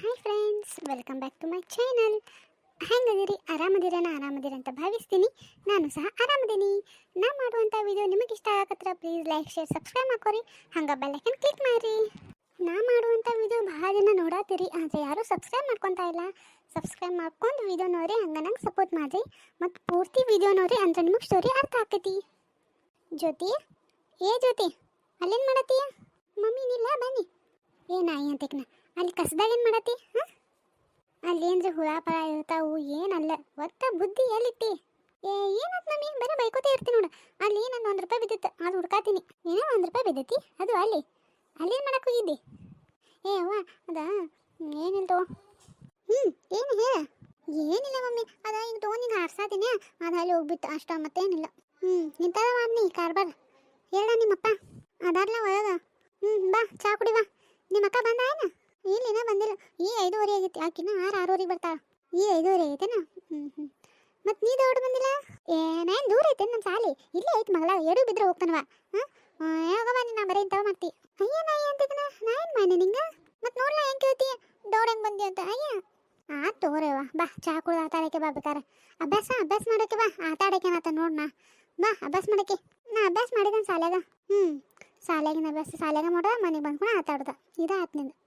Hi friends welcome back to my channel ಹೆಂಗದಿರಿ? ಆರಾಮದಿರನ? ಆರಾಮದಿರ ಅಂತ ಭಾವಿಸ್ತೀನಿ. ನಾನು ಸಹ ಆರಾಮದೀನಿ. ನಾ ಮಾಡುವಂಥ ವಿಡಿಯೋ ನಿಮಗೆ ಇಷ್ಟ ಆಗತ್ರ ಪ್ಲೀಸ್ ಲೈಕ್ ಶೇರ್ ಸಬ್ಸ್ಕ್ರೈಬ್ ಮಾಡ್ಕೊರಿ. ಹಂಗೆ ಬೆಲ್ಲೈಕನ್ ಕ್ಲಿಕ್ ಮಾಡಿರಿ. ನಾ ಮಾಡುವಂಥ ವಿಡಿಯೋ ಭಾಳ ಜನ ನೋಡತ್ತೀರಿ ಆದರೆ ಯಾರೂ ಸಬ್ಸ್ಕ್ರೈಬ್ ಮಾಡ್ಕೊತಾ ಇಲ್ಲ. ಸಬ್ಸ್ಕ್ರೈಬ್ ಮಾಡ್ಕೊಂಡು ವಿಡಿಯೋ ನೋಡಿ, ಹಂಗೆ ನಂಗೆ ಸಪೋರ್ಟ್ ಮಾಡಿರಿ. ಮತ್ತು ಪೂರ್ತಿ ವಿಡಿಯೋ ನೋಡಿ, ಅಂದ್ರೆ ನಿಮಗೆ ಸ್ಟೋರಿ ಅರ್ಥ ಆಕೈತಿ ಜ್ಯೋತಿ, ಏ ಜ್ಯೋತಿ, ಅಲ್ಲೇನು ಮಾಡತ್ತೀಯ? ಮಮ್ಮಿ ನಿಲ್ಲ ಬನ್ನಿ. ಏ ನಾಯಿ ಅಂತಕ್ನ. ಅಲ್ಲಿ ಕಸದಾಗ ಏನು ಮಾಡತ್ತಿ? ಹಾಂ? ಅಲ್ಲಿ ಏನ್ರಿ ಹುಳ, ಪಳ ಇರ್ತಾವು ಏನಲ್ಲ ಒತ್ತ ಬುದ್ಧಿ ಎಲ್ಲಿಟ್ಟಿ? ಏ, ಏನತ್ ನಮಗೆ ಬರೀ ಬೈಕೋತೇ ಇರ್ತೀನಿ ನೋಡು. ಅಲ್ಲಿ ನಾನು ಒಂದು ರೂಪಾಯಿ ಬಿದ್ದಿತ್ತು, ಅದು ಹುಡ್ಕಾತೀನಿ. ಏನೋ ಒಂದು ರೂಪಾಯಿ ಬಿದ್ದೈತಿ, ಅದು ಅಲ್ಲಿ. ಅಲ್ಲಿ ಅಲ್ಲೇನು ಮಾಡಕ್ಕೆ ಹೋಗಿದ್ದೆ? ಏ, ಅವ್ವ, ಅದ ಏನಿಲ್ಲ ತಗೋ. ಹ್ಞೂ ಏನು ಹೇಳ? ಏನಿಲ್ಲ ಮಮ್ಮಿ, ಅದ ಈಗ ತೊಗೊಂಡು ನೀನು ಹಾರ್ಸಾತೀನಿ ಅದು ಅಲ್ಲಿ ಹೋಗ್ಬಿಟ್ಟು ಅಷ್ಟ, ಮತ್ತೇನಿಲ್ಲ. ಹ್ಞೂ ಇಂಥದ ಮಾಡ್ನಿ ಕಾರ್ಬಾರ್. ಹೇಳ ನಿಮ್ಮಪ್ಪ. ಅದಾರ್ಲ ಒಳಗ. ಹ್ಞೂ ಬಾ, ಚಾ ಕುಡಿ ಬಾ. ನಿಮ್ಮ ಅಕ್ಕ ಬಂದ ಏನ ಇಲ್ಲಿನ ಬಂದಿಲ್ಲ. ಈ ಐದೂವರೆ ಆಗೈತಿ. ಆಕಿನ ಆರು, ಆರೂವರೆಗೆ ಬರ್ತಾಳ. ಈ ಐದೂವರೆ ಆಗೈತೆನ? ಹ್ಞೂ ಹ್ಞೂ ಮತ್ತು ನೀ ದೌಡ್ ಬಂದಿಲ್ಲ? ಏನೇನು ದೂರ ಐತೆ ನಮ್ಮ ಸಾಲಿ? ಇಲ್ಲೇ ಐತಿ ಮಗಳ. ಎರಡು ಬಿದ್ರೆ ಹೋಗ್ತಾನವ. ಹಾಂ? ಯಾವಾಗ ನೀನು ಬರೀ ಇಂಥವ ಮಾಡ್ತಿ. ಅಯ್ಯ, ನಾ ಅಂತಿದ್ದನ ನಾ ಏನು ಮಾನೆ ನಿಂಗೆ? ಮತ್ತು ನೋಡ್ಲ ಹೆಂಗೆ ಕೇಳ್ತಿ? ದೌಡ್ ಹೆಂಗೆ ಬಂದಿ ಅಂತ. ಅಯ್ಯ. ಆ ತೋರೇವ ಬಾ, ಚಾ ಕುಡ್ದು ಆಟ ಬಾ ಬೇಕಾರೆ ಅಭ್ಯಾಸ ಅಭ್ಯಾಸ ಮಾಡೋಕೆ ಬಾ. ಆಟ ಆಡಕ್ಕೆ ಏನತ್ತ ನೋಡ್ನ. ಬಾ, ಅಭ್ಯಾಸ ಮಾಡಕ್ಕೆ. ನಾ ಅಭ್ಯಾಸ ಮಾಡಿದ್ದೇನೆ ಶಾಲ್ಯಾಗ ಹ್ಞೂ ಶಾಲ್ಯಾಗಿನ ಅಭ್ಯಾಸ. ಶಾಲ್ಯಾಗ ಮಾಡ ಮನೆಗೆ ಬಂದ್ಕೊಂಡು ಆತಾಡ್ದ ಆಡ್ದ ಇದ ಆತ್ ನಿಂದು. ಹ್ಞೂ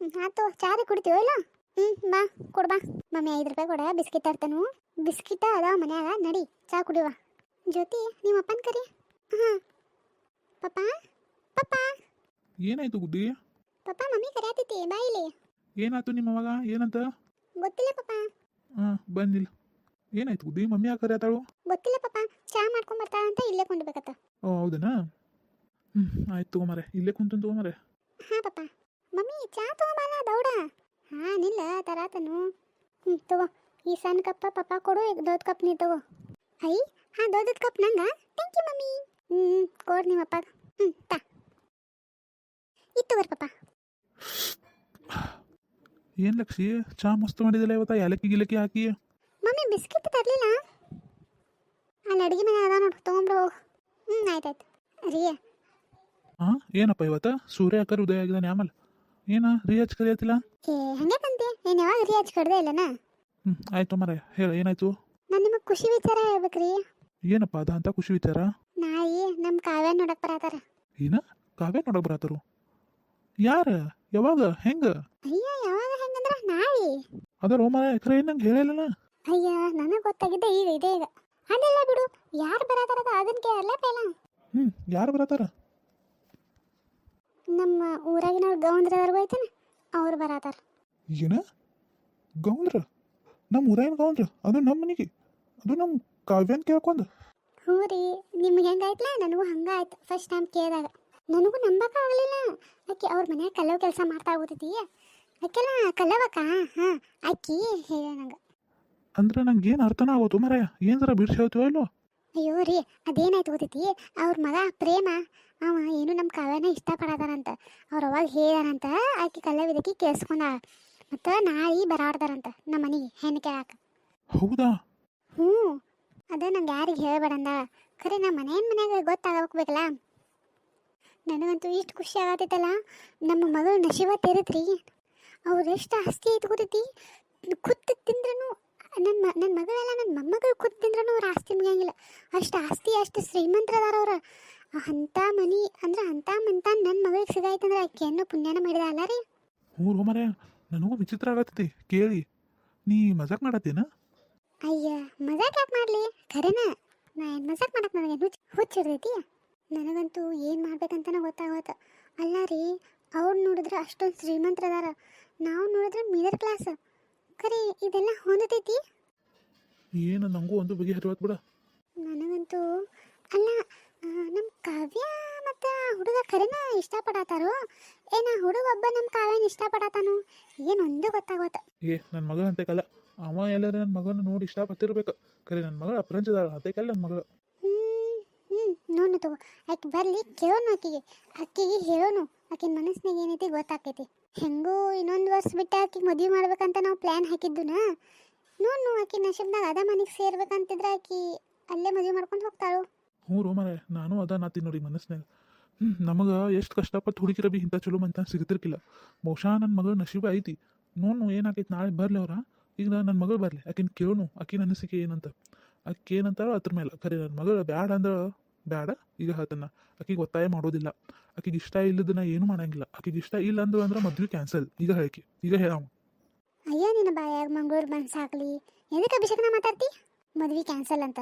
ಆತು ಚಾರಿ ಕುಡಿತೀವೋ ಇಲ್ಲ? ಹ್ಞೂ ಬಾ ಕೊಡ್ ಬಾ. ಮಮ್ಮಿ ಐದು ರೂಪಾಯಿ ಕೊಡ ಬಿಸ್ಕಿಟ್ ತರ್ತಾನು. ಬಿಸ್ಕಿಟ ಅದಾವ ಮನ್ಯಾಗ ನಡಿ ಚಾ ಕುಡಿವ ಜ್ಯೋತಿ ನಿಮ್ಮ ಅಪ್ಪನ ಕರಿ? ಹಾಂ ಪಪ್ಪ? ಪಪ್ಪ? ಏನಾಯ್ತು ಗುದ್ದಿ? ಪಪ್ಪ ಮಮ್ಮಿ ಕರೆಯತೈತಿ ಬಾ ಇಲ್ಲಿ. ಏನಾಯ್ತು ನಿಮ್ಮ ಅವಾಗ ಏನಂತ? ಗೊತ್ತಿಲ್ಲ ಪಪ್ಪ. ಹಾಂ ಬಂದಿಲ್ಲ ಏನಾಯ್ತು ಗುದ್ದಿ ಮಮ್ಮಿ ಯಾಕೆ ಕರೆಯತ್ತಾಳು ಗೊತ್ತಿಲ್ಲ ಪಪ್ಪ. ಚಾ ಮಾಡ್ಕೊಂಡ್ ಬರ್ತಾ ಅಂತ ಇಲ್ಲೇ ಕೊಂಡ್ಬೇಕತ್ತ ಓ ಹೌದನಾ? ಹ್ಞೂ ಆಯ್ತು ತಗೊಂಬರೆ ಇಲ್ಲೇ ಕುಂತು ತಗೊಂಬರೆ ಹಾಂ ಪಪ್ಪ. ಮಮ್ಮಿ ಚಾ ತಗೊಂಬಲ್ಲ ದೌಡ. ಹಾ ನಿಲ್ಲ ತರಾತನು. ಹ್ಞೂ ತಗೋ. ಈ ಸಣ್ಣ ಕಪ್ಪ ಪಪ್ಪ ಕೊಡು ಈಗ ದೊಡ್ಡ ಕಪ್ ನೀ ತಗೋ. ಐ ಹಾಂ ದೊಡ್ಡದ ಕಪ್ ನಂಗ ಥ್ಯಾಂಕ್ ಯು ಮಮ್ಮಿ. ಹ್ಞೂ ಕೊಡ್ ನಿಮ್ಮ ಅಪ್ಪ ಹ್ಞೂ ತಾ. ಇತ್ತು ತಗೋರಿ ಪಪ್ಪ. ಏನು ಲಕ್ಷಿ? ಚಾ ಮಸ್ತ್ ಮಾಡಿದಿಲ್ಲ ಇವತ್ತ ಯಾಲಕ್ಕಿ ಗಿಲಕ್ಕಿ ಹಾಕಿ. ಮಮ್ಮಿ ಬಿಸ್ಕಿಟ್ ತರಲಿಲ್ಲ? ಅಲ್ಲಿ ಅಡುಗೆ ಮನೆ ಅದ ನೋಡು ಹೋಗು. ಹ್ಞೂ ಆಯ್ತಾಯ್ತು ರೀ. ಹಾಂ ಏನಪ್ಪ ಇವತ್ತ? ಸೂರ್ಯ ಅಕ್ಕರ್ ಉದಯ ಆಗಿದ್ದಾನೆ ಆಮೇಲೆ. ಏನ ರಿಯಾಜ್ ಕರಿಯತ್ತಿಲ್ಲ ಏ ಹಂಗೆ ಬಂದೆ ನೀನು ಯಾವಾಗ ರಿಯಾಜ್ ಕರೆದೇ ಇಲ್ಲನ? ಹ್ಞೂ ಆಯ್ತು ಮರೆ ಹೇಳ ಏನಾಯ್ತು? ನಾನು ನಿಮಗೆ ಖುಷಿ ವಿಚಾರ ಹೇಳ್ಬೇಕ್ರಿ. ಏನಪ್ಪ ಅದ ಅಂತ ಖುಷಿ ವಿಚಾರ? ನಾಯಿ ನಮ್ಮ ಕಾವ್ಯ ನೋಡಕ್ ಬರತಾರ. ಏನ? ಕಾವ್ಯ ನೋಡಕ್ ಬರತ್ತರು ಯಾರ? ಯಾವಾಗ? ಹೆಂಗ? ಅಯ್ಯ ಯಾವಾಗ ಹೆಂಗಂದ್ರ? ನಾಯಿ. ಅದರ ಮರ ಖರೆ ನಂಗೆ ಹೇಳಿಲ್ಲನ? ಅಯ್ಯ ನನಗೆ ಗೊತ್ತಾಗಿದ್ದ ಈಗ ಇದೆ ಈಗ. ಅದೆಲ್ಲ ಬಿಡು ಯಾರು ಬರತಾರದ ಅದನ್ನ ಕೇಳಲ್ಲ ಪೇಲ. ಹ್ಞೂ ಯಾರು ಬರತ್ತಾರ ನಮ್ಮ ಊರಾಗಿನವ್ರು ಗೌಂದ್ರದವ್ರು ಐತೆ ಅವ್ರು ಬರತಾರ. ಏನ? ಗೌಂದ್ರ? ನಮ್ಮ ಊರಾಗಿನ ಗೌಂದ್ರ? ಅದು ನಮ್ಮ ಮನೆಗೆ. ಅದು ನಮ್ಮ ಕಾವ್ಯನ್ ಕೇಳ್ಕೊಂಡ್. ಹ್ಞೂ ರೀ ನಿಮ್ಗೆ ಹೆಂಗಾಯ್ತಲ್ಲ ನನಗೂ ಹಂಗಾಯ್ತು ಫಸ್ಟ್ ಟೈಮ್ ಕೇಳಿದಾಗ. ನನಗೂ ನಂಬಕ್ಕಾಗಲಿಲ್ಲ. ಆಕೆ ಅವ್ರ ಮನ್ಯಾಗ ಕಲ್ಲವ್ ಕೆಲಸ ಮಾಡ್ತಾ ಹೋಗ್ತೈತಿ ಆಕೆಲ್ಲ ಕಲ್ಲವಕ್ಕ ಹಾಂ ಅಕ್ಕಿ ಹೇಳ ನಂಗೆ. ಅಂದ್ರೆ ನಂಗೆ ಏನು ಅರ್ಥನ ಆಗೋದು ಮರ ಏನು ಜರ ಬಿಡ್ಸಿ ಹೇಳ್ತೀವೋ ಇಲ್ಲೋ ಅಯ್ಯೋ ರೀ ಅದೇನಾಯ್ತು ಗೊತ್ತೈತಿ? ಅವ್ರ ಮಗ ಪ್ರೇಮ. ಅವ ಏನು ನಮ್ಮ ಕಾವ್ಯನ ಇಷ್ಟಪಡತಾರಂತ ಅವ್ರು ಅವಾಗ ಹೇಳ್ಯಾರಂತ ಆಕೆ ಕಲ್ಲವಿದಕ್ಕೆ ಕೇಳಿಸ್ಕೊಂಡ. ಮತ್ತು ನಾಳೆ ಬರಾಡ್ದಾರಂತ ನಮ್ಮ ಮನೆಗೆ ಹೆಣ್ಣು ಕೇಳಾಕ. ಹೌದಾ? ಹ್ಞೂ. ಅದ ನಂಗೆ ಯಾರಿಗೆ ಹೇಳ್ಬೇಡಂದ. ಖರೆ ನಮ್ಮ ಮನೆಯ ಮನ್ಯಾಗ ಗೊತ್ತಾಗಬೇಕಲ್ಲ ನನಗಂತೂ ಇಷ್ಟು ಖುಷಿ ಆಗತ್ತೈತಲ್ಲ ನಮ್ಮ ಮಗಳು ನಶೀವ ತೆರತ್ರಿ. ಅವ್ರು ಎಷ್ಟು ಆಸ್ತಿ ಐತೆ ಗೊತ್ತೈತಿ. ಕುತ್ತು ತಿಂದ್ರೂ ನನ್ನ ಮ ನನ್ನ ಮಗಳೆಲ್ಲ ನನ್ನ ಮೊಮ್ಮಗಳು ಕುತ್ತು ತಿಂದ್ರೂ ಅವ್ರ ಆಸ್ತಿ ಮುಗಿಯಂಗಿಲ್ಲ. ಅಷ್ಟು ಆಸ್ತಿ ಅಷ್ಟು ಶ್ರೀಮಂತರದಾರ ಅವ್ರು. ಅಂಥ ಮನಿ ಅಂದ್ರೆ ಅಂಥ ಮಂತ ನನ್ನ ಮಗಳಿಗೆ ಸಿಗಾಯ್ತಂದ್ರೆ ಆಕೆಯನ್ನು ಪುಣ್ಯನ ಮಾಡಿದ ಅಲ್ಲ ರೀ? ಹ್ಞೂ ರೋ ಮರ ನನಗೂ ವಿಚಿತ್ರ ಆಗತ್ತೈತಿ ಕೇಳಿ. ನೀ ಮಜಾಕ್ ಮಾಡತ್ತೇನ? ಅಯ್ಯ ಮಜಾಕ್ ಯಾಕೆ ಮಾಡಲಿ? ಖರೇನ? ನಾ ಏನು ಮಜಾಕ್ ಮಾಡಕ್ಕೆ ನನಗೆ ಹುಚ್ಚು ಹುಚ್ಚಿಡ್ದೈತಿ ನನಗಂತೂ ಏನು ಮಾಡ್ಬೇಕಂತನೇ ಗೊತ್ತಾಗೋತ. ಅಲ್ಲ ರೀ ಅವ್ರು ನೋಡಿದ್ರೆ ಅಷ್ಟೊಂದು ಶ್ರೀಮಂತರದಾರ ನಾವು ನೋಡಿದ್ರೆ ಮಿಡಲ್ ಕ್ಲಾಸ್ ಖರೆ ಇದೆಲ್ಲ ಹೊಂದತೈತಿ? ಏನು ನನಗೂ ಒಂದು ಬಗೆ ಹರಿವತ್ ಬಿಡ. ನನಗಂತೂ ಅಲ್ಲ ಕಾವ್ಯ ಮತ್ತು ಹುಡುಗ ಕರೆನ ಇಷ್ಟಪಡತ್ತಾರೋ ಏನ ಹುಡುಗ ಒಬ್ಬ ನಮ್ಮ ಕಾವ್ಯನ ಇಷ್ಟಪಡತ್ತಾನು ಏನೊಂದು ಗೊತ್ತಾಗುತ್ತೆ ಗೊತ್ತಾಗೋತ. ಏ ನನ್ನ ಮಗ ಅಂತೇಕಲ್ಲ ಅವ ಎಲ್ಲರೂ ನನ್ನ ಮಗನ ನೋಡಿ ಇಷ್ಟಪಟ್ಟಿರ್ಬೇಕು. ಕರೆ ನನ್ನ ಮಗಳ ಅಪ್ರಂಚದಾಳ ಅದಕ್ಕೆಲ್ಲ ನನ್ನ ಮಗಳು. ಹ್ಮ್ ನೋಡು ತಗೋ. ಆಕೆ ಬರ್ಲಿ ಕೇಳೋನು ಆಕಿಗೆ. ಆಕಿಗೆ ಹೇಳೋನು. ಆಕಿನ ಮನಸ್ಸಿನಾಗ ಏನೈತಿ ಗೊತ್ತಾಕೈತಿ ಹೆಂಗೂ ಇನ್ನೊಂದು ವರ್ಷ ಬಿಟ್ಟು ಆಕಿಗೆ ಮದುವೆ ಮಾಡ್ಬೇಕಂತ ನಾವು ಪ್ಲ್ಯಾನ್ ಹಾಕಿದ್ದುನ? ನೋಡು ಆಕಿ ನಶೀಬ್ನಾಗ ಅದ ಮನೆಗೆ ಸೇರ್ಬೇಕಂತಿದ್ರೆ ಆಕಿ ಅಲ್ಲೇ ಮದುವೆ ಮಾಡ್ಕೊಂಡು ಹೋಗ್ತಾಳು? ಹ್ಞೂ ರೋ ನಾನು ಅದ ನಾತಿ ನೋಡಿ ಮನಸ್ಸಿನಾಗ ಹ್ಞೂ ನಮಗೆ ಎಷ್ಟು ಕಷ್ಟಪಟ್ಟು ಹುಡುಗಿರ ಬಿ ಇಂಥ ಚಲೋ ಮಂತ ಸಿಗತಿರ್ಕಿಲ್ಲ. ಬಹುಶಃ ನನ್ನ ಮಗಳ ನಶೀಬ ಐತಿ. ನೋನು ಏನಾಕೈತಿ ನಾಳೆ ಬರಲಿ ಅವ್ರ. ಈಗ ನನ್ನ ಮಗಳು ಬರಲಿ. ಆಕಿನ ಕೇಳು ಆಕಿನ ಅನಿಸಿಕೆ ಏನಂತ. ಆಕೆ ಏನಂತಾರೋ ಅದ್ರ ಮೇಲೆ. ಖರೆ ನನ್ನ ಮಗಳು ಬ್ಯಾಡ ಅಂದ್ರೆ ಬ್ಯಾಡ, ಈಗ ಅದನ್ನ ಆಕಿಗೆ ಒತ್ತಾಯ ಮಾಡೋದಿಲ್ಲ. ಆಕಿಗೆ ಇಷ್ಟ ಇಲ್ಲದನ್ನ ಏನು ಮಾಡಂಗಿಲ್ಲ. ಆಕಿಗೆ ಇಷ್ಟ ಇಲ್ಲ ಅಂದ್ರು ಅಂದ್ರೆ ಮದ್ವೆ ಕ್ಯಾನ್ಸಲ್ ಈಗ ಹೇಳಿಕೆ. ಈಗ ಹೇಳವ ಅಯ್ಯ, ನಿನ್ನ ಬಾಯಾಗ ಮಂಗಳೂರು ಬಂದು ಸಾಕ್ಲಿ ಎದಕ್ಕೆ ಅಭಿಷೇಕನ ಮಾತಾಡ್ತಿ? ಮದ್ವೆ ಕ್ಯಾನ್ಸಲ್ ಅಂತ.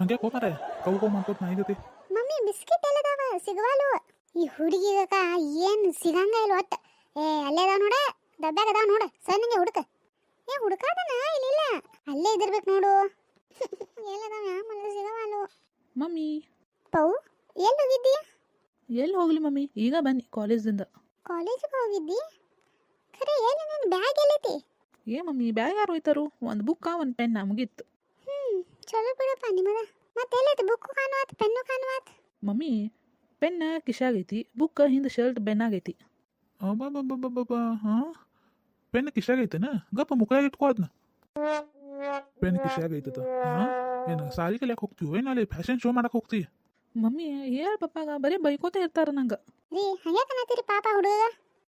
ಹಂಗೆ ಹೋಗಾರೆ ಕೌಗೋ ಮಾಡ್ಕೊತ ನಾಯಿಗತಿ ಮಮ್ಮಿ ಬಿಸ್ಕಿಟ್ ಎಲ್ಲದಾವ? ಸಿಗವಾಲು ಈ ಹುಡುಗಿಗ ಏನು ಸಿಗಂಗ ಇಲ್ಲ ಒತ್ತ ಏ ಅಲ್ಲೇ ಅದಾವ ನೋಡ. ಡಬ್ಬ್ಯಾಗ ಅದಾವ ನೋಡ. ಸಣ್ಣಗೆ ಹುಡುಕ. ಏ ಹುಡುಕಾದನ ಇಲ್ಲ ಅಲ್ಲೇ ಇದಿರ್ಬೇಕು ನೋಡು. ಎಲ್ಲದಾವ? ಯಾವ ಸಿಗವಾಲು ಮಮ್ಮಿ. ಪೌ ಎಲ್ಲಿ ಹೋಗಿದ್ದಿ? ಎಲ್ಲಿ ಹೋಗ್ಲಿ ಮಮ್ಮಿ? ಈಗ ಬನ್ನಿ ಕಾಲೇಜಿಂದ ಕಾಲೇಜಿಗೆ ಹೋಗಿದ್ದಿ? ಖರೆ ಏನು ನಿನ್ನ ಬ್ಯಾಗ್ ಎಲ್ಲೈತಿ? ಏ ಮಮ್ಮಿ ಬ್ಯಾಗ್ ಯಾರು ಹೋಯ್ತಾರು ಒಂದು ಬುಕ್ಕ ಒಂದು ಪೆನ್ ಮುಗೀತು. ಹ್ಮ್ ಚಲೋ ಬಿಡಪ್ಪ ನಿಮ್ಮದ ಮತ್ತೆ ಎಲ್ಲೈತಿ ಬುಕ್ಕು ಕಾಣುವಾತ್ ಪೆನ್ನು ಕಾಣುವಾತ್? ಮಮ್ಮಿ ಪೆನ್ನ ಕಿಶಾಗೈತಿ ಬುಕ್ಕ ಹಿಂದ ಶರ್ಟ್ ಬೆನ್ನಾಗೈತಿ. ಅಬ್ಬಬ್ಬಬ್ಬಬ್ಬಬ್ಬ ಹಾ? ಪೆನ್ ಕಿಶಾಗೈತನ? ಗಪ್ಪ ಮುಖಾಗ ಇಟ್ಕೋ ಅದನ್ನ ಪೆನ್ ಕಿಶಾಗೈತದ ಹಾಂ? ಏನು ಸಾರಿ ಕಲಿಯಕ್ಕೆ ಹೋಗ್ತೀವಿ ಏನು ಅಲ್ಲಿ ಫ್ಯಾಷನ್ ಶೋ ಮಾಡಕ್ಕೆ ಹೋಗ್ತೀವಿ ಮಮ್ಮಿ ಹೇಳ್ ಪಪ್ಪಾಗ ಬರೀ ಬೈಕೋತ ಇರ್ತಾರ ನಂಗೆ. ರೀ ಹಂಗೆ ಕಾಣತ್ತೀರಿ ಪಾಪ ಹುಡುಗ?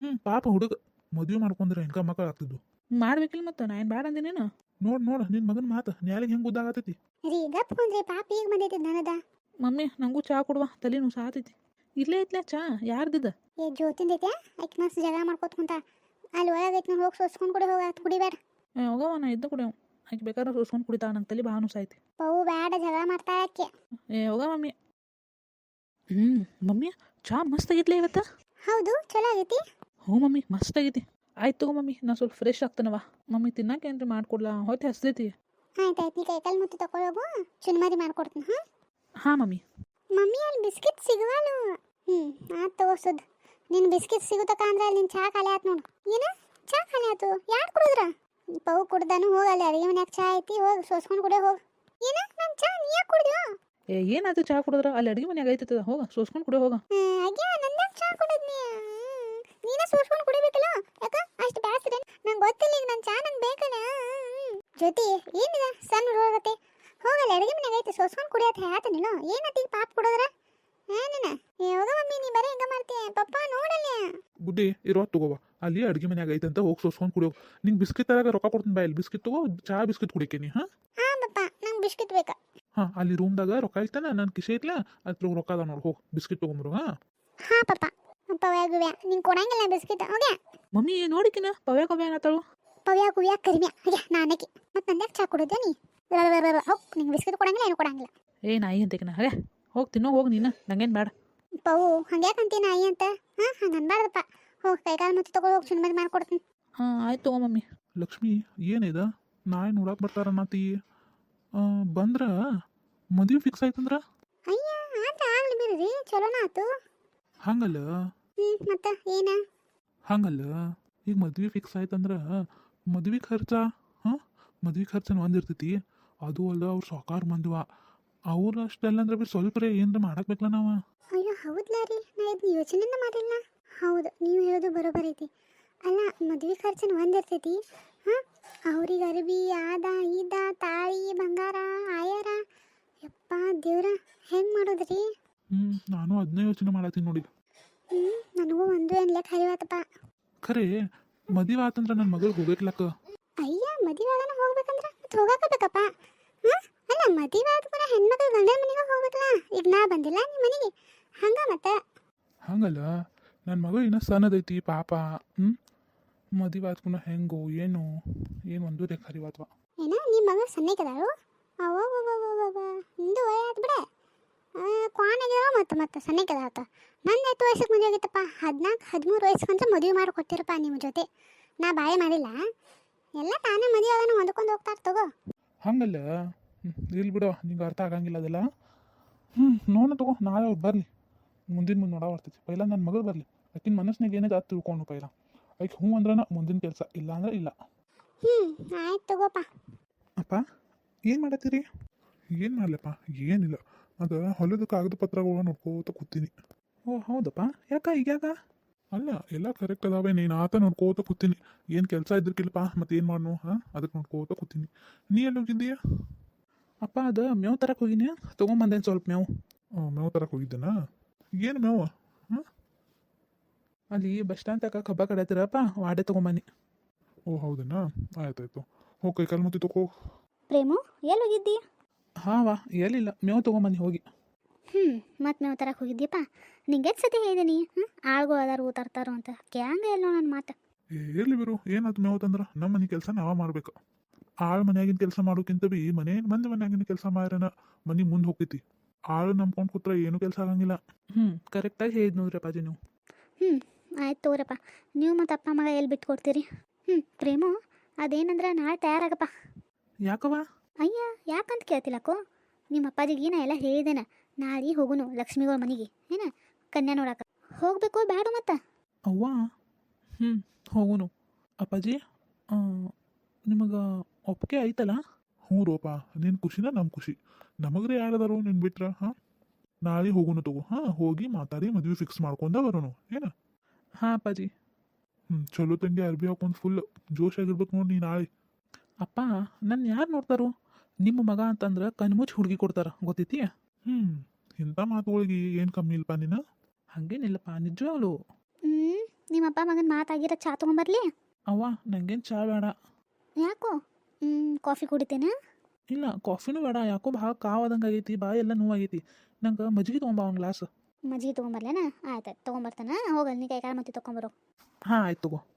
ಹ್ಞೂ ಪಾಪ ಹುಡುಗ. ಮದುವೆ ಮಾಡ್ಕೊಂಡ್ರೆ ಹೆಂಗ ಮಕ್ಕಳು ಆಗ್ತಿದ್ವು ಮಾಡ್ಬೇಕಿಲ್ಲ ಮತ್ತೆ ನಾ ಏನು ಬ್ಯಾಡ ಅಂದಿನೇನು? ನೋಡ್ ನೋಡ್ ನಿನ್ ಮಗನ್ ಮಾತು. ನ್ಯಾಲಿಗೆ ಹೆಂಗ್ ಉದ್ದಾಗತೈತಿ ರೀ ಗಪ್ ಪಾಪ ಈಗ ಬಂದೈತಿ ನನದ? ಮಮ್ಮಿ ನಂಗೂ ಚಾ ಕೊಡುವ ತಲೆನೂ ಸಾತೈತಿ. ಇಲ್ಲೇ ಐತ್ಲಾ ಚಾ ಯಾರ್ದಿದ? ಏ ಜ್ಯೋತಿಂದ ಐತೆ ಆಕೆ ಮಸ್ತ್ ಜಗಳ ಮಾಡ್ಕೋತ ಕುಂತ. ಅಲ್ಲಿ ಒಳಗೈತಿ ಐತಿ ಹೋಗಿ ಸೋಸ್ಕೊಂಡು ಕುಡಿ ಹೋಗ ಕುಡಿಬೇಡ. ಏ ಹೋಗವ ನಾ ಇದ್ದ ಕುಡಿಯವ ಆಕೆ ಬೇಕಾದ್ರೆ ಸೋಸ್ಕೊಂಡು ಕುಡಿತಾ ನಂಗೆ ತಲೆ ಭಾಳ ಐತಿ ಪವು ಬ್ಯಾಡ ಜಗಳ ಮಾಡ್ತಾ ಆಕೆ. ಏ ಹೋಗ ಮಮ್ಮಿ. ಹ್ಞೂ ಮಮ್ಮಿ ಚಾ ಮಸ್ತ್ ಆಗೈತ್ಲೆ ಇವತ್ತು? ಹೌದು ಚಲೋ ಆಗೈತಿ. ಹ್ಞೂ ಮಮ್ಮಿ ಮಸ್ತ್ ಆಗೈತಿ. ಆಯ್ತು ತಗೋ ಮಮ್ಮಿ ನಾ ಸ್ವಲ್ಪ ಫ್ರೆಶ್ ಆಗ್ತಾನವ ಮಮ್ಮಿ ತಿನ್ನಕ್ಕೆ ಏನ್ರಿ ಮಾಡ್ಕೊಡ್ಲಾ? ಹೊಟ್ಟೆ ಹಸ್ದೈತಿ. ಆಯ್ತು ಆಯ್ತು ನೀ ಕೈಕಾಲು ಮುತ್ತು ಚುನ್ಮರಿ ಮಾಡ್ಕೊಡ್ತೀನಿ ಹಾಂ ಹಾಂ ಮಮ್ಮಿ. ಮಮ್ಮಿ ಅಲ್ಲಿ ಬಿಸ್ಕಿಟ್ ಸಿಗುವನು ಹ್ಞೂ ಆಯ್ತು ತಗೋ ಸುದ್. ನಿನ್ನ ಬಿಸ್ಕಿಟ್ ಸಿಗುತ್ತಕ ಅಂದ್ರೆ ಅಲ್ಲಿ ನಿನ್ನ ಚಾ ಖಾಲಿ ಆಯ್ತು ನೋಡು. ಏನು? ಚಾ ಖಾಲಿ ಆಯ್ತು ಯಾರು ಕುಡಿದ್ರ? ಪವು ಕುಡ್ದಾನು ಹೋಗಲ್ಲ ಅಡಿಗೆ ಮನ್ಯಾಗ ಚಾ ಐತಿ ಹೋಗಿ ಸೋಸ್ಕೊಂಡು ಕುಡಿಯೋ ಹೋಗಿ. ಏನ? ನನ್ನ ಚಾ ನೀ ಯಾಕೆ ಕುಡಿದ್ಯೋ? ಏ ಏನಾಯ್ತು ಚಾ ಕುಡಿದ್ರ? ಅಲ್ಲಿ ಅಡಿಗೆ ಮನ್ಯಾಗ ಐತಿ ಹೋಗ ಸೋಸ್ಕೊಂಡು ಕುಡಿ ಹೋಗ. ಅಯ್ಯ ನನ್ನ ಚಾ ಕುಡಿದ್ನಿ ನೀನ ಸೋಸ್ಕೊಂಡು ಕುಡಿಬೇಕಲ್ಲ ಯಾಕ ಅಷ್ಟು ಬ್ಯಾಸ್ರೆ ನಂಗೆ ಗೊತ್ತಿಲ್ಲ ಈಗ ನನ್ನ ಚಾ ನಂಗೆ ಬೇಕಲ್ಲ ಜೊತೆ ಏನಿದೆ? ಸಣ್ಣ ಹೋಗತ್ತೆ ಹೋಗಲ್ಲ ಅಡುಗೆ ಮನೆಗೆ ಐತೆ ಸೋಸ್ಕೊಂಡು ಕುಡಿಯತ್ತ ಆತ ನೀನು. ಏನತ್ತೀಗ ಪಾಪ ಕೊಡೋದ್ರ? ಏನಿನ ಯಾವಾಗ ಮಮ್ಮಿ ನೀ ಬರೀ ಹಿಂಗ ಮಾಡ್ತೀಯ ಪಪ್ಪ ನೋಡಲ್ಲ. ಗುಡ್ಡಿ ಇರೋ ತಗೋವ ಅಲ್ಲಿ ಅಡುಗೆ ಮನ್ಯಾಗ ಐತೆ ಅಂತ ಹೋಗಿ ಸೋಸ್ಕೊಂಡು ಕುಡಿಯೋ ನಿಂಗೆ ಬಿಸ್ಕಿಟ್ ತರಾಗ ರೊಕ್ಕ ಕೊಡ್ತೀನಿ ಬಾಯಲ್ಲಿ ಬಿಸ್ಕಿಟ್ ತಗೋ ಚಾ ಬಿಸ್ಕಿಟ್ ಕುಡಿಕೇನಿ ಹಾಂ? ಹಾ ಪಪ್ಪ ನಂಗೆ ಬಿಸ್ಕಿಟ್ ಬೇಕಾ. ಹಾಂ ಅಲ್ಲಿ ರೂಮ್ದಾಗ ರೊಕ್ಕ ಐತನ ನನ್ನ ಕಿಸೆ ಐತ್ಲ ಅದ್ರ ರೊಕ್ಕ ಅದ ನೋಡಿ ಹೋಗಿ. ಬಿಸ್ಕಿಟ್ ತೊಗೊಂಬರು ಹಾಂ ಹಾ ಪಪ್ಪ. ಪವ್ಯ ಗುವ್ಯ ನಿಂಗೆ ಕೊಡಂಗಿಲ್ಲ ಬಿಸ್ಕಿಟ್. ಹೋಗ್ಯಾ? ಮಮ್ಮಿ ನೋಡಿಕಿನ? ಪವ್ಯ ಕವ್ಯ ಅನ್ನತ್ತಾಳು ಪವ್ಯ ಗುವ್ಯ ಕರಿಮ್ಯ ಅಯ್ಯ ನಾನಕ್ಕೆ ಮತ್ತೆ ನಂದ್ಯಾಕೆ ಚಾ ಕುಡಿದ್ಯಾ ನೀ? ಹೋಗ್ ನಿಂಗೆ ಬಿಸ್ಕಿಟ್ ಕೊಡಂಗಿಲ್ಲ ಏನು ಕೊಡಂಗಿಲ್ಲ. ಏ ನಾಯಿ ಅಂತಕಿನ ಹೇ ಹೋಗಿ ತಿನ್ನೋ ಹೋಗಿ ನೀನು. ನಂಗೇನು ಬೇಡ. ಪವು ಹಂಗ್ಯಾಕಂತಿ ನಾಯಿ ಅಂತ? ಹಾಂ ಹಂಗೆ ಅನ್ಬಾರ್ದಪ್ಪ. ಹೋಗಿ ಕೈಕಾಲು ಮುಚ್ಚಿ ತಗೊಂಡು ಹೋಗಿ ಸುಮ್ಮನೆ ಮಾಡ್ಕೊಡ್ತೀನಿ ಹಾಂ ಆಯ್ತು ತಗೋ ಮಮ್ಮಿ. ಲಕ್ಷ್ಮಿ ಏನಿದ ನಾಳೆ ನೋಡಕ್ಕೆ ಬರ್ತಾರ ನಾತಿ ಬಂದ್ರ ಮದುವೆ ಫಿಕ್ಸ್ ಆಯ್ತಂದ್ರ? ಅಯ್ಯ ಆದ್ರೆ ಆಗ್ಲಿ ಬಿಡ್ರಿ ಚಲೋನ ಆತು. ಹಂಗಲ್ಲ? ಹ್ಞೂ ಮತ್ತೆ ಏನ? ಹಂಗಲ್ಲ? ಈಗ ಮದ್ವೆ ಫಿಕ್ಸ್ ಆಯ್ತಂದ್ರ ಮದ್ವೆ ಖರ್ಚ ಹಾಂ? ಮದ್ವೆ ಖರ್ಚನ ಒಂದಿರ್ತೈತಿ ಅದು ಅಲ್ಲ ಅವ್ರು ಸಾಕಾರ ಮಂದಿವ. ಅವ್ರು ಅಷ್ಟೆಲ್ಲ ಅಂದ್ರೆ ಬಿ ಸ್ವಲ್ಪ ರೀ ಏನ್ರ ಮಾಡಕ್ ಬೇಕಲ್ಲ ನಾವ? ಅಯ್ಯೋ ಹೌದ್ಲ ರೀ? ನಾ ಇದನ್ನ ಯೋಚನೆನ ಮಾಡಿಲ್ಲ ಹೌದು ನೀವು ಹೇಳೋದು ಬರೋಬರ್ ಐತಿ. ಅಲ್ಲ ಮದ್ವೆ ಖರ್ಚನ ಒಂದಿರ್ತೈತಿ ಹಾಂ? ಅವ್ರಿಗೆ ಅರಬಿ ಆದ ಈದ ತಾಳಿ ಬಂಗಾರ ಆಯಾರ. ಯಪ್ಪ ದೇವ್ರ ಹೆಂಗೆ ಮಾಡೋದ್ರಿ ಹ್ಞೂ ನಾನು ಅದನ್ನೇ ಯೋಚನೆ ಮಾಡತ್ತೀನಿ ನೋಡಿ. ಹ್ಞೂ ನನಗೂ ಒಂದು ಏನು ಲೆಕ್ಕ ಹರಿವಾತಪ್ಪ. ಖರೆ ಮದುವೆ ಆತಂದ್ರ ನನ್ನ ಮಗಳು ಹೋಗಕ್ಲಕ್ಕ ಅಯ್ಯ ಮದುವೆ ಆಗನ ಹೋಗ್ಬೇಕಂದ್ರ? ಮತ್ತೆ ಹೋಗಾಕ ಬೇಕಪ್ಪ ಹಾಂ ಅಲ್ಲ ಮದುವೆ ಆದ್ಮೇಲೆ ಹೆಣ್ಮಕ್ಳು ಗಂಡನ ಮನೆಗೆ ಹೋಗ್ಬೇಕಲ್ಲ. ಈಗ ನಾ ಬಂದಿಲ್ಲ ನಿಮ್ಮ ಮನೆಗೆ. ಹಂಗ ಮತ್ತೆ? ಹಂಗಲ್ಲ ನನ್ನ ಮಗಳು ಇನ್ನೂ ಸಣ್ಣದೈತಿ ಪಾಪ. ಹ್ಮ್? ಮದುವೆ ಕೂಡ ಹೆಂಗೋ ಏನು ಏನು ಒಂದು ಲೆಕ್ಕ ಹರಿವಾತ್ವ ಏನ ನಿಮ್ಮ ಮಗ ಸಣ್ಣಕದಾಳು ಬಾ ನಿಂದು ವಯ ಆತ್ ಬಿಡ. ಕ್ವಾನಾಗಿದಾವ ಮತ್ತೆ ಮತ್ತೆ ಸಣ್ಣಕದಾವತ್ತ ನನ್ನ ಎಷ್ಟು ವಯಸ್ಸಿಗೆ ಮದುವೆ ಆಗಿತ್ತಪ್ಪ. ಹದಿನಾಲ್ಕು ಹದಿಮೂರು ವಯಸ್ಸಿಗಂತ ಮದುವೆ ಮಾಡಿ ನಿಮ್ಮ ಜೊತೆ. ನಾ ಬಾಳೆ ಮಾಡಿಲ್ಲ. ಎಲ್ಲ ತಾನೇ ಮದುವೆ ಅದನ್ನು ಹೊಂದ್ಕೊಂಡು ಹೋಗ್ತಾರ ತಗೋ. ಹಂಗಲ್ಲ. ಇಲ್ಲ ಬಿಡೋ ನಿಂಗೆ ಅರ್ಥ ಆಗಂಗಿಲ್ಲ ಅದೆಲ್ಲ. ಹ್ಞೂ ನೋಡೋಣ ತಗೋ ನಾಳೆ ಅವ್ರು ಬರಲಿ. ಮುಂದಿನ ಮುಂದೆ ನೋಡ ಬರ್ತೈತಿ. ಪೈಲ ನನ್ನ ಮಗಳು ಬರಲಿ. ಆಕಿನ ಮನಸ್ಸಿನಾಗ ಏನಿದೆ ಅದು ತಿಳ್ಕೊಂಡು ಪೈಲ. ಆಕೆ ಹ್ಞೂ ಅಂದ್ರನ ಮುಂದಿನ ಕೆಲಸ ಇಲ್ಲ ಅಂದ್ರೆ ಇಲ್ಲ. ಹ್ಞೂ ಆಯ್ತು ತಗೋಪ್ಪ ಅಪ್ಪ ಏನು ಮಾಡತ್ತೀರಿ? ಏನು ಮಾಡ್ಲಪ್ಪ? ಏನಿಲ್ಲ. ಅದು ಹೊಲದ ಕಾಗದ ಪತ್ರಗಳು ನೋಡ್ಕೋತ ಕೂತೀನಿ. ಓ ಹೌದಪ್ಪ. ಯಾಕ ಈಗ ಯಾಕ? ಅಲ್ಲ ಎಲ್ಲ ಕರೆಕ್ಟ್ ಅದಾವೆ. ನೀನು ಆತ ನೋಡ್ಕೋತ ಕೂತೀನಿ. ಏನು ಕೆಲಸ ಇದ್ರಕ್ಕಿಲ್ಲಪ್ಪ ಮತ್ತೆ ಏನು ಮಾಡ್ನು ಹಾಂ? ಅದಕ್ಕೆ ನೋಡ್ಕೋತ ಕೂತೀನಿ. ನೀ ಎಲ್ಲಿ ಹೋಗಿದ್ದೀಯ? ಅಪ್ಪ ಅದು ಮೇವು ತರಕ್ಕೆ ಹೋಗಿನಿ ತೊಗೊಂಬಂದೇನು ಸ್ವಲ್ಪ ಮೇವು ಮೇವು ತರಕ್ಕೆ ಹೋಗಿದ್ದೇನಾ? ಏನು ಮೇವು ಹಾಂ? ಅಲ್ಲಿ ಬಸ್ ಸ್ಟ್ಯಾಂಡ್ ತಕ ಕಬ್ಬ ಕಡತಿರಪ್ಪ ವಾಡೆ ತೊಗೊಂಬನ್ನಿ. ಓ ಹೌದೇನಾ? ಆಯ್ತಾಯ್ತು. ಹೋಗಿ ಕೈ ಕಾಲು ಮುತ್ತಿ ತಗೋ ಪ್ರೇಮು ಎಲ್ಲಿ ಹೋಗಿದ್ದಿ ಹಾಂ ವಾ ಎಲ್ಲಿಲ್ಲ ಮೇವು ತೊಗೊಂಬನ್ನಿ ಹೋಗಿ. ಹ್ಞೂ ಮತ್ತೆ ಮೇವು ತರಕ್ಕೆ ಹೋಗಿದ್ಯಪ್ಪ? ನಿಂಗೆ ಎಷ್ಟು ಸತಿ ಹೇಳಿದೀನಿ? ಹ್ಞೂ ಆಳ್ಗೋ ಅದಾರು ತರ್ತಾರೋ ಅಂತ. ಕ್ಯಾಂಗ ಎಲ್ಲ ನನ್ನ ಮಾತು? ಇರಲಿ ಬಿರು ಏನಾಯ್ತು ಮೇವತ್ತಂದ್ರ ನಮ್ಮ ಮನೆ ಕೆಲಸ ನಾವೇ ಮಾಡಬೇಕು. ಆಳು ಮನ್ಯಾಗಿನ ಕೆಲಸ ಮಾಡೋಕ್ಕಿಂತ ಬಿ ಮನೆ ಮಂದಿ ಮನ್ಯಾಗಿನ ಕೆಲಸ ಮಾಡ್ಯಾನ ಮನೆ ಮುಂದೆ ಹೋಗ್ತೈತಿ. ಆಳು ನಂಬ್ಕೊಂಡು ಕೂತ್ರೆ ಏನು ಕೆಲಸ ಆಗಂಗಿಲ್ಲ. ಹ್ಞೂ ಕರೆಕ್ಟಾಗಿ ಹೇಳಿದ್ ನೋಡ್ರಿ ಅಪ್ಪಾಜಿ ನೀವು. ಹ್ಞೂ ಆಯ್ತು ತಗೋರಪ್ಪ. ನೀವು ಮತ್ತು ಅಪ್ಪ ಮಗ ಎಲ್ಲಿ ಬಿಟ್ಟು ಕೊಡ್ತೀರಿ ಹ್ಞೂ ಪ್ರೇಮು ಅದೇನಂದ್ರೆ ನಾಳೆ ತಯಾರಾಗಪ್ಪ. ಯಾಕವ್ವ? ಅಯ್ಯ ಯಾಕಂತ ಕೇಳ್ತಿಲ್ಲಕ್ಕೋ? ನಿಮ್ಮ ಅಪ್ಪಾಜಿಗೆ ನಾ ಎಲ್ಲ ಹೇಳಿದೆನ. ನಾಳೆ ಹೋಗುನು ಲಕ್ಷ್ಮಿಗಳ ಮನೆಗೆ. ಏನ? ಕನ್ಯಾ ನೋಡಕ್ಕ ಹೋಗ್ಬೇಕು ಬೇಡ ಮತ್ತೆ? ಅವ್ವ? ಹ್ಞೂ ಹೋಗುನು. ಅಪ್ಪಾಜಿ ನಿಮಗೆ ಒಪ್ಪಿಗೆ ಐತಲ್ಲ ಹ್ಞೂ ರೋಪ ನಿನ್ನ ಖುಷಿನ ನಮ್ಮ ಖುಷಿ. ನಮಗ್ರೆ ಯಾರದಾರು ನಿನ್ ಬಿಟ್ರ ಹಾಂ? ನಾಳೆ ಹೋಗುನು ತಗೋ ಹಾಂ? ಹೋಗಿ ಮಾತಾಡಿ ಮದುವೆ ಫಿಕ್ಸ್ ಮಾಡ್ಕೊಂಡ ಬರೋನು ಏನ? ಹಾಂ ಅಪ್ಪಾಜಿ. ಹ್ಞೂ ಚಲೋ ತಂಗಿ ಅರ್ಬಿ ಹಾಕೊಂಡು ಫುಲ್ ಜೋಶ್ ಆಗಿರ್ಬೇಕು ನೋಡಿ ನೀ ನಾಳೆ. ಅಪ್ಪ ನನ್ನ ಯಾರು ನೋಡ್ತಾರೋ? ನಿಮ್ಮ ಮಗ ಅಂತಂದ್ರೆ ಕಣ್ಮುಚ್ಚಿ ಹುಡುಗಿ ಕೊಡ್ತಾರ ಗೊತ್ತೈತಿ? ಹ್ಞೂ ಇಂಥ ಮಾತುಗಳಿಗೆ ಏನು ಕಮ್ಮಿ ಇಲ್ಲಪ್ಪ ನೀನು? ಹಂಗೇನಿಲ್ಲಪ್ಪ ನಿಜವಾಗ್ಲು. ಹ್ಮ್ ನಿಮ್ಮ ಅಪ್ಪ ಮಗನ ಮಾತಾಗಿರೋ ಚಾ ತಗೊಂಬರ್ಲಿ? ಅವ್ವ ನಂಗೇನು ಚಾ ಬೇಡ. ಯಾಕೋ? ಹ್ಮ್ ಕಾಫಿ ಕುಡಿತೇನೆ? ಇಲ್ಲ ಕಾಫಿನೂ ಬೇಡ ಯಾಕೋ ಭಾಳ ಕಾವಾದಂಗೆ ಆಗೈತಿ ಬಾಯಿ ಎಲ್ಲ ನೋವಾಗೈತಿ. ನಂಗೆ ಮಜ್ಜಿಗೆ ತೊಗೊಂಬ ಒಂದು ಗ್ಲಾಸ್. ಮಜ್ಜಿಗೆ ತೊಗೊಂಬರ್ಲೇನ? ಆಯ್ತು ತೊಗೊಂಬರ್ತಾನೆ? ಹೋಗಲ್ ನೀ ಕೈಕಾಲ ಮತ್ತೆ ತೊಗೊಂಬರೋ ಹಾಂ ಆಯ್ತು ತಗೋ.